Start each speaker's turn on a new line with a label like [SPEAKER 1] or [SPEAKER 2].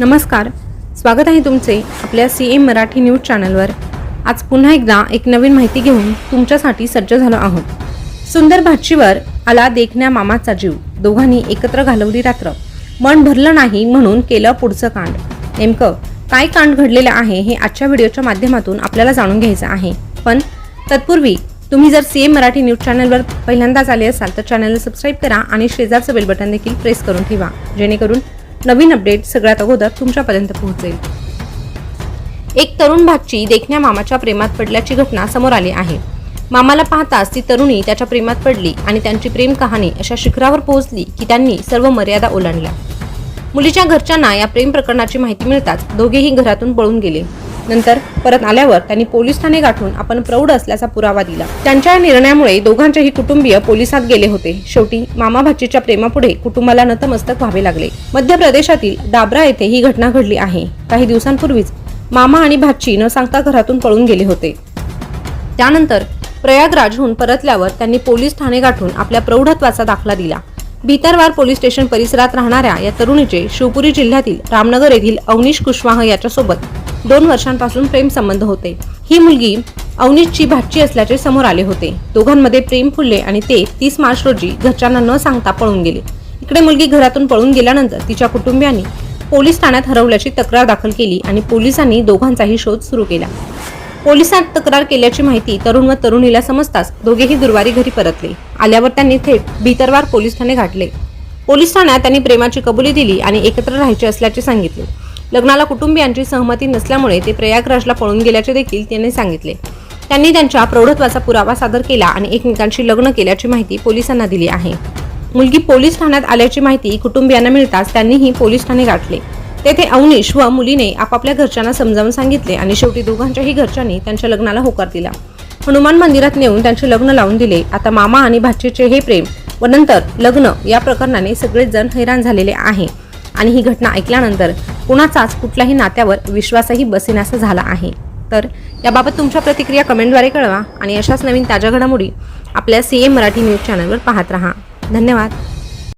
[SPEAKER 1] नमस्कार. स्वागत आहे तुमचे आपल्या सी एम मराठी न्यूज चॅनलवर. आज पुन्हा एकदा एक नवीन माहिती घेऊन तुमच्यासाठी सज्ज झालो आहोत. सुंदर भाचीवर आला देखण्या मामाचा जीव. दोघांनी एकत्र घालवली रात्र. मन भरलं नाही म्हणून केलं पुढचं कांड. नेमकं काय कांड घडलेलं आहे हे आजच्या व्हिडिओच्या माध्यमातून आपल्याला जाणून घ्यायचं आहे. पण तत्पूर्वी तुम्ही जर सी एम मराठी न्यूज चॅनलवर पहिल्यांदाच आले असाल तर चॅनलला सबस्क्राईब करा आणि शेजारचं बेल बटन देखील प्रेस करून ठेवा. जेणेकरून नवीन अपडेट सगळ्यात अगोदर तुमच्यापर्यंत पोहोचेल. एक तरुण भाची देखण्या मामाच्या प्रेमात पडल्याची घटना समोर आली आहे. मामाला पाहताच ती तरुणी त्याच्या प्रेमात पडली आणि त्यांची प्रेम कहाणी अशा शिखरावर पोहोचली की त्यांनी सर्व मर्यादा ओलांडल्या. मुलीच्या घरच्यांना या प्रेम प्रकरणाची माहिती मिळताच दोघेही घरातून पळून गेले. नंतर परत आल्यावर त्यांनी पोलीस ठाणे गाठून आपण प्रौढ असल्याचा पुरावा दिला. त्यांच्या निर्णयामुळे दोघांचेही कुटुंबीय पोलिसात गेले होते. शेवटी मामा भाचीच्या प्रेमापुढे कुटुंबाला नतमस्तक व्हावे लागले. मध्य प्रदेशातील डाबरा येथे ही घटना घडली आहे. काही दिवसांपूर्वीच मामा आणि भाची न सांगता घरातून पळून गेले होते. त्यानंतर प्रयागराजहून परतल्यावर त्यांनी पोलीस ठाणे गाठून आपल्या प्रौढत्वाचा दाखला दिला. भितरवार पोलीस स्टेशन परिसरात राहणाऱ्या या तरुणीचे शिवपुरी जिल्ह्यातील रामनगर येथील अवनीश कुशवाह याच्यासोबत दोन वर्षांपासून प्रेम संबंध होते. ही मुलगी अवनीशची भाची असल्याचे समोर आले होते. दोघांमध्ये प्रेम फुलले आणि ते तीस मार्च रोजी घरच्यांना न सांगता पळून गेले. इकडे मुलगी घरातून पळून गेल्यानंतर तिच्या कुटुंबियांनी पोलीस ठाण्यात हरवल्याची तक्रार दाखल केली आणि पोलिसांनी दोघांचाही शोध सुरू केला. पोलिसांत तक्रार केल्याची माहिती तरुण व तरुणीला समजताच दोघेही दुर्वारी घरी परतले. आल्यावर त्यांनी थेट भितरवार पोलीस ठाणे गाठले. पोलीस ठाण्यात त्यांनी प्रेमाची कबुली दिली आणि एकत्र राहायचे असल्याचे सांगितले. लग्नाला कुटुंबियांची सहमती नसल्यामुळे ते प्रयागराजला पळून गेल्याचे देखील त्यांनी सांगितले. त्यांनी त्यांच्या प्रौढत्वाचा पुरावा सादर केला आणि एकमेकांशी लग्न केल्याची माहिती पोलिसांना दिली आहे. मुलगी पोलीस ठाण्यात आल्याची माहिती कुटुंबियांना मिळताच त्यांनीही पोलीस ठाणे गाठले. तेथे अवनीश व मुलीने आपापल्या घरच्यांना समजावून सांगितले आणि शेवटी दोघांच्याही घरच्यांनी त्यांच्या लग्नाला होकार दिला. हनुमान मंदिरात नेऊन त्यांचे लग्न लावून दिले. आता मामा आणि भाचीचे हे प्रेम व नंतर लग्न या प्रकरणाने सगळेच जण हैराण झालेले आहे. आणि ही घटना ऐकल्यानंतर कुणाचाच कुठल्याही नात्यावर विश्वासही बसेनासा झाला आहे. तर याबाबत तुमच्या प्रतिक्रिया कमेंटद्वारे कळवा आणि अशाच नवीन ताज्या घडामोडी आपल्या सी एम मराठी न्यूज चॅनलवर पाहत राहा. धन्यवाद.